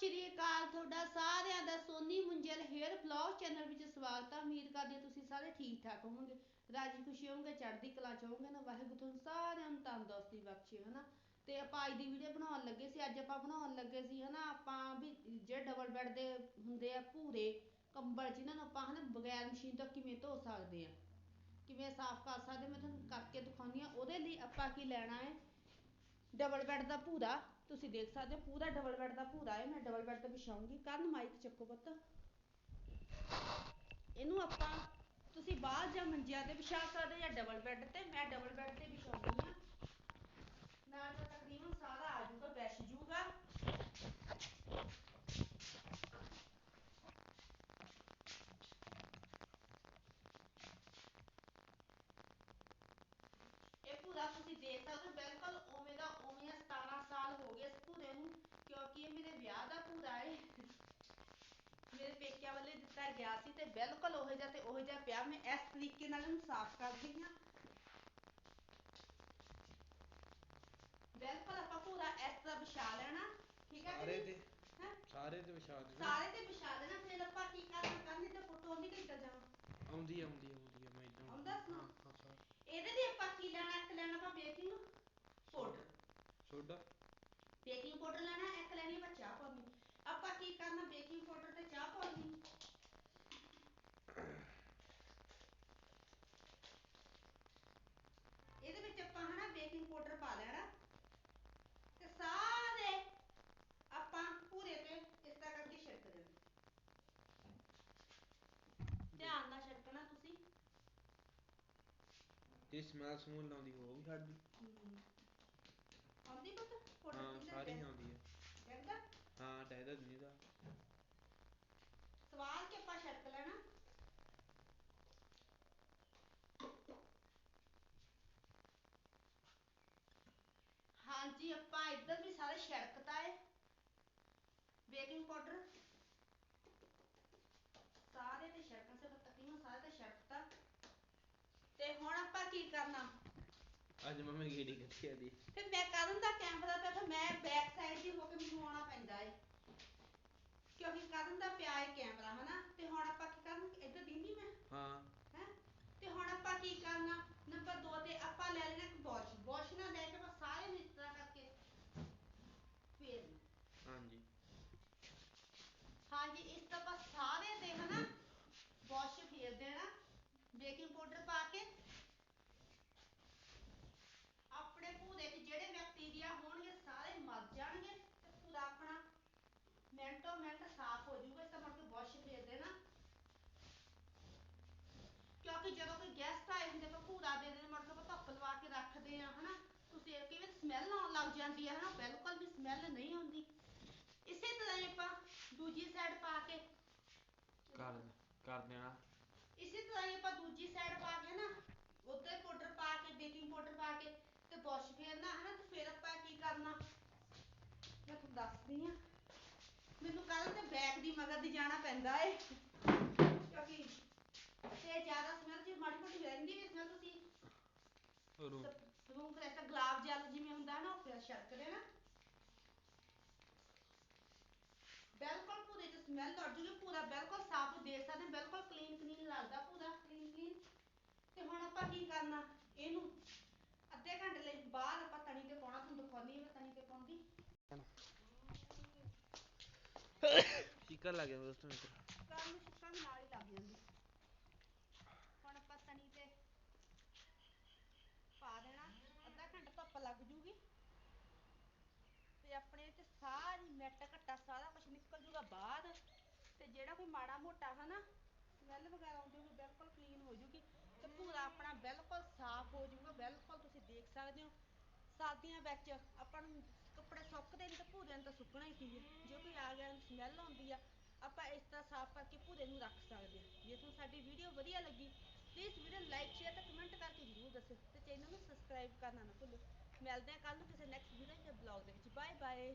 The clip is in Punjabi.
ਸ਼੍ਰੀ ਅਕਾਲ, ਤੁਹਾਡਾ ਸਾਰਿਆਂ ਦਾ Soni Munjal hair blog channel ਵਿੱਚ ਸਵਾਗਤ ਹੈ ਉਮੀਦ ਕਰਦੀ ਹਾਂ ਤੁਸੀਂ ਸਾਰੇ ਠੀਕ ਠਾਕ ਹੋਵੋਗੇ। ਰਾਜੀ ਖੁਸ਼ੀ ਹੋਵੋਗੇ, ਚੜ੍ਹਦੀ ਕਲਾ ਚ ਹੋਵੋਗੇ ਨਾ। ਵਾਹਿਗੁਰੂ ਤੁਹਾਨੂੰ ਸਾਰਿਆਂ ਨੂੰ ਤੰਦਰੁਸਤੀ ਬਖਸ਼ੇ, ਹਨਾ। ਤੇ ਆਪਾਂ ਅੱਜ ਦੀ ਵੀਡੀਓ ਬਣਾਉਣ ਲੱਗੇ ਸੀ। ਅੱਜ ਆਪਾਂ ਬਣਾਉਣ ਲੱਗੇ ਸੀ, ਹਨਾ, ਆਪਾਂ ਵੀ ਜਿਹੜੇ ਡਬਲ ਬੈੱਡ ਦੇ ਹੁੰਦੇ ਆ ਭੂਰੇ ਕੰਬਲ ਜਿਨ੍ਹਾਂ ਨੂੰ ਆਪਾਂ, ਹਨਾ, ਬਗੈਰ ਮਸ਼ੀਨ ਤੋਂ ਕਿਵੇਂ ਧੋ ਸਕਦੇ ਆ, ਕਿਵੇਂ ਸਾਫ਼ ਕਰ ਸਕਦੇ ਮੈਂ ਤੁਹਾਨੂੰ ਕਰਕੇ ਦਿਖਾਉਂਦੀ ਆ ਉਹਦੇ ਲਈ ਆਪਾਂ ਕੀ ਲੈਣਾ ਹੈ? ਡਬਲ ਬੈੱਡ ਦਾ ਭੂਰਾ। ਤੁਸੀਂ ਦੇਖ ਸਕਦੇ ਹੋ, ਪੂਰਾ ਡਬਲ ਬੈੱਡ ਦਾ ਭੂਰਾ ਹੈ, ਮੈਂ ਡਬਲ ਬੈੱਡ ਤੇ ਵਿਛਾਉਂਗੀ ਕਰਨ ਮਾਈਕ ਚੱਕੋ ਪੁੱਤ। ਇਹਨੂੰ ਆਪਾਂ ਤੁਸੀਂ ਬਾਹਰ ਜਾਂ ਮੰਜਿਆਂ ਤੇ ਵਿਛਾ ਸਕਦੇ ਜਾਂ ਡਬਲ ਬੈੱਡ ਤੇ, ਮੈਂ ਡਬਲ ਬੈੱਡ ਤੇ ਵਿਛਾਉਂਦੀ ਆ ਨਾਲ ਤਾਂ ਤਕਰੀਬਨ ਸਾਰਾ ਆ ਜਾਊਗਾ ਬੈਠ ਜੂਗਾ। ਇਹ ਪੂਰਾ ਤੁਸੀਂ ਦੇਖ ਸਕਦੇ ਹੋ, ਬਿਲਕੁਲ ਉਵੇਂ ਦਾ ਉਵੇਂ ਆ 17 ਸਾਲ ਹੋ ਗਏ ਇਸ ਪੂਰੇ ਨੂੰ ਕਿਉਂਕਿ ਇਹ ਮੇਰੇ ਵਿਆਹ ਦਾ ਪੂਰਾ ਹੈ ਮੇਰੇ ਪੇਕਿਆਂ ਵੱਲੇ ਦਿੱਤਾ ਗਿਆ ਸੀ ਤੇ ਬਿਲਕੁਲ ਉਹੋ ਜਿਹਾ ਤੇ ਉਹੋ ਜਿਹਾ ਪਿਆ ਮੈਂ ਇਸ ਤਰੀਕੇ ਨਾਲ ਇਹਨੂੰ ਸਾਫ਼ ਕਰਦੀ ਹਾਂ। ਬਿਲਕੁਲ ਆਪਾਂ ਪੂਰਾ ਇਸ ਤਰ੍ਹਾਂ ਵਿਛਾ ਲੈਣਾ ਠੀਕ ਹੈ ਸਾਰੇ ਜੀ? ਤੇ ਹੈਂ? ਸਾਰੇ ਤੇ ਵਿਛਾ ਦੇ ਸਾਰੇ ਤੇ ਵਿਛਾ ਦੇਣਾ ਫਿਰ ਆਪਾਂ ਕੀ ਕਰਨਾ ਕਰਨੀ ਤੇ ਫੋਟੋ ਨਹੀਂ ਕਿੱਦਾਂ ਜਾਵਾਂ? ਆਉਂਦੀ ਆਉਂਦੀ ਆਉਂਦੀ ਆ, ਮੈਂ ਇਦਾਂ ਆਉਂਦਾ ਸੁਣਾ? ਇਹਦੇ ਲਈ ਆਪਾਂ ਕੀ ਲੈਣਾ ਇੱਕ ਲੈਣਾ ਆਪਾਂ baking powder soda. Baking powder ਲੈਣਾ ਇੱਕ ਲੈਣੀ ਆਪਾਂ ਚਾਹ ਪਾਉਣੀ ਆਪਾਂ ਕੀ ਕਰਨਾ ਬੇਕਿੰਗ ਪਾਊਡਰ ਤੇ ਚਾਹ ਪਾਉਣੀ ਇਹਦੇ ਵਿੱਚ ਆਪਾਂ ਹਨਾ ਬੇਕਿੰਗ ਪਾਊਡਰ ਪਾ ਲੈਣਾ। ਤੇ ਸਾਰੇ ਆਪਾਂ ਪੂਰੇ ਤੇ ਇਸ ਤਰ੍ਹਾਂ ਕਰਕੇ ਛਿੜਕ ਦੇਣਾ ਧਿਆਨ ਨਾਲ ਛਿੜਕਣਾ ਤੁਸੀਂ। ਜੇ ਸਮੈਲ ਸਮੂਲ ਲਾਉਂਦੀ ਹੋ ਉਹ ਵੀ ਛੱਡ ਦੀ ਹਮ। ਆਉਂਦੀ ਪੁੱਤ ਪਾਊਡਰ ਹਾਂ। ਪਿਆ? ਆਉਂਦੀ ਆ ਦੇਖਦਾ ਹਾਂ ਟਹਿਦਾ ਨਹੀਂ ਦਾ। ਸਵਾਲ ਕੇ ਆਪਾਂ ਛਿੜਕ ਲੈਣਾ? ਹਾਂਜੀ ਆਪਾਂ ਇੱਧਰ ਵੀ ਸਾਰੇ ਛਿੜਕਤਾ ਹੈ ਬੇਕਿੰਗ ਪਾਊਡਰ ਸਾਰੇ ਤੇ ਛਿੜਕਣ ਸੇ ਤਕਰੀਬਨ ਸਾਰੇ ਤੇ ਛਿੜਕਤਾ ਤੇ ਹੁਣ ਆਪਾਂ ਕੀ ਕਰਨਾ ਅੱਜ ਮੰਮੀ ਗੇੜੀ ਕੱਢੀ ਆ ਦੀ ਫਿਰ ਮੈਂ ਕਰਨ ਦਾ ਕੈਮਰਾ ਤੇ ਫਿਰ ਮੈਂ ਬੈਕ ਸਾਈਡ ਦੀ ਹੋ ਕੇ ਮੈਨੂੰ ਆਉਣਾ ਪੈਂਦਾ ਏ ਕਿਉਂਕਿ ਕਰਨ ਦਾ ਪਿਆ ਏ ਕੈਮਰਾ ਹਨਾ ਤੇ ਹੁਣ ਆਪਾਂ ਕੀ ਕਰਨਾ ਇੱਧਰ ਦਿੰਦੀ ਮੈਂ ਹਾਂ ਹੈ ਤੇ ਹੁਣ ਆਪਾਂ ਕੀ ਕਰਨਾ ਨੰਬਰ 2 ਤੇ ਆਪਾਂ ਲੈ ਲੈਣਾ ਇੱਕ ਵਾਸ਼ ਵਾਸ਼ ਨਾਲ ਲੈ ਕੇ ਆਪਾਂ ਸਾਰੇ ਨੂੰ ਇਸ ਤਰ੍ਹਾਂ ਕਰਕੇ ਫੇਰਨਾ ਹਾਂਜੀ ਹਾਂਜੀ ਇਸ ਤੋਂ ਆਪਾਂ ਸਾਰੇ ਤੇ ਹਨਾ ਵਾਸ਼ ਫੇਰ ਦੇਣਾ ਬੇਕਿੰਗ ਪਾਊਡਰ ਪਾ ਕੇ ਆਪਣੇ ਭੂਰੇ 'ਚ ਜਿਹੜੇ ਬੈਕਟੀਰੀਆ ਹੋਣਗੇ ਸਾਰੇ ਮਰ ਜਾਣਗੇ ਤੇ ਪੂਰਾ ਆਪਣਾ ਮਿੰਟੋ ਮਿੰਟ ਸਾਫ਼ ਹੋ ਜਾਊਗਾ ਇਸ ਤਾਂ ਮੁੜ ਕੇ ਵਾਸ਼ ਫੇਰ ਦੇਣਾ ਕਿਉਂਕਿ ਜਦੋਂ ਕੋਈ ਗੈਸਟ ਆਏ ਹੁੰਦੇ ਆਪਾਂ ਭੂਰਾ ਦੇ ਦਿੰਦੇ ਮੁੜ ਕੇ ਆਪਾਂ ਧੁੱਪ ਲਵਾ ਕੇ ਰੱਖਦੇ ਆ ਹਨਾ? ਤੁਸੀਂ ਇਹ ਕਿਵੇਂ ਸਮੈਲ ਆਉਣ ਲੱਗ ਜਾਂਦੀ ਹੈ ਹਨਾ? ਬਿਲਕੁਲ ਵੀ ਸਮੈਲ ਨਹੀਂ ਆਉਂਦੀ। ਇਸੇ ਤਰ੍ਹਾਂ ਹੀ ਆਪਾਂ ਦੂਜੀ ਸਾਈਡ ਪਾ ਕੇ ਕਰ ਕਰ ਦੇਣਾ। ਇਸੇ ਤਰ੍ਹਾਂ ਹੀ ਆਪਾਂ ਦੂਜੀ ਸਾਈਡ ਪਾ ਕੇ ਨਾ ਉੱਤੇ ਪਾਊਡਰ ਪਾ ਕੇ ਬੇਕਿੰਗ ਪਾਊਡਰ ਪਾ ਕੇ ਤੇ ਵਾਸ਼ ਫੇਰਨਾ ਹਨਾ? ਤੇ ਫਿਰ ਆਪਾਂ ਕੀ ਕਰਨਾ? ਮੈਂ ਤੁਹਾਨੂੰ ਦੱਸਦੀ ਆ ਮੈਨੂੰ ਕੱਲ ਤੇ ਬੈਕ ਦੀ ਮਗਰ ਦੀ ਜਾਣਾ ਪੈਂਦਾ ਏ ਕਿਉਂਕਿ ਤੇ ਜ਼ਿਆਦਾ ਸਮੈਲ ਜੇ ਮਾੜੀ ਮੋਟੀ ਰਹਿੰਦੀ ਵੀ ਸਮੈਲ ਤੁਸੀਂ ਰੋ ਰੂਮ ਫਰੈਸ਼ ਗੁਲਾਬ ਜਲ ਜਿਵੇਂ ਹੁੰਦਾ ਨਾ ਉਹ ਫਿਰ ਛੜਕ ਦੇਣਾ ਬਿਲਕੁਲ ਪੂਰੇ ਚ ਸਮੈਲ ਉੱਡ ਜੂਗੀ ਪੂਰਾ ਬਿਲਕੁਲ ਸਾਫ਼ ਦੇਖ ਸਕਦੇ ਹੋ, ਬਿਲਕੁਲ ਕਲੀਨ ਕਲੀਨ ਲੱਗਦਾ ਪੂਰਾ ਕਲੀਨ ਕਲੀਨ ਤੇ ਹੁਣ ਆਪਾਂ ਕੀ ਕਰਨਾ ਇਹਨੂੰ ਅੱਧੇ ਘੰਟੇ ਲਈ ਬਾਅਦ ਆਪਾਂ ਤਣੀ ਤੇ ਪਾਉਣਾ ਤੁਹਾਨੂੰ ਦਿਖਾਉਣੀ ਮੈਂ ਤਣੀ ਤੇ ਪਾਉਂਦੀ। ਚੀਕਰ ਲੱਗ ਗਿਆ ਦੋਸਤੋ ਮਿੱਤਰ। ਕਰਨ ਨੂੰ ਛਿੱਕਾਂ ਵੀ ਨਾਲ ਹੀ ਲੱਗ ਜਾਂਦੀ। ਹੁਣ ਆਪਾਂ ਤਣੀ ਤੇ ਪਾ ਦੇਣਾ ਅੱਧਾ ਘੰਟਾ ਧੁੱਪ ਲੱਗ ਜੂਗੀ। ਤੇ ਆਪਣੇ ਤੇ ਸਾਰੀ ਮਿੱਟ ਘੱਟਾ ਸਾਰਾ ਕੁਝ ਨਿਕਲ ਜੂਗਾ ਬਾਹਰ ਤੇ ਜਿਹੜਾ ਕੋਈ ਮਾੜਾ ਮੋਟਾ ਹਨਾ ਸਮੈਲ ਵਗੈਰਾ ਆਉਂਦੀ ਹੋਊਗੀ, ਬਿਲਕੁਲ ਕਲੀਨ ਹੋ ਜੂਗੀ ਤੇ ਪੂਰਾ ਆਪਣਾ ਬਿਲਕੁਲ ਸਾਫ਼ ਹੋ ਜਾਊਗਾ ਬਿਲਕੁਲ ਤੁਸੀਂ ਦੇਖ ਸਕਦੇ ਹੋ। ਸਰਦੀਆਂ ਵਿੱਚ ਆਪਾਂ ਨੂੰ ਕੱਪੜੇ ਸੁੱਕਦੇ ਨਹੀਂ ਤੇ ਭੂਰੇ ਨੂੰ ਤਾਂ ਸੁੱਕਣਾ ਹੀ ਕੀ ਹੈ। ਜੇ ਕੋਈ ਆ ਗਿਆ ਸਮੈਲ ਆਉਂਦੀ ਆ, ਆਪਾਂ ਇਸ ਤਰ੍ਹਾਂ ਸਾਫ਼ ਕਰਕੇ ਭੂਰੇ ਨੂੰ ਰੱਖ ਸਕਦੇ ਹਾਂ। ਜੇ ਤੁਹਾਨੂੰ ਸਾਡੀ ਵੀਡੀਓ ਵਧੀਆ ਲੱਗੀ ਪਲੀਜ਼ ਵੀਡੀਓ ਲਾਈਕ ਸ਼ੇਅਰ ਤੇ ਕਮੈਂਟ ਕਰਕੇ ਜ਼ਰੂਰ ਦੱਸਿਓ ਤੇ ਚੈਨਲ ਨੂੰ ਸਬਸਕ੍ਰਾਈਬ ਕਰਨਾ ਨਾ ਭੁੱਲਿਓ ਮਿਲਦੇ ਹਾਂ ਕੱਲ ਨੂੰ ਕਿਸੇ ਨੈਕਸਟ ਵੀਡੀਓ ਜਾਂ ਬਲੌਗ ਦੇ ਵਿੱਚ। Bye bye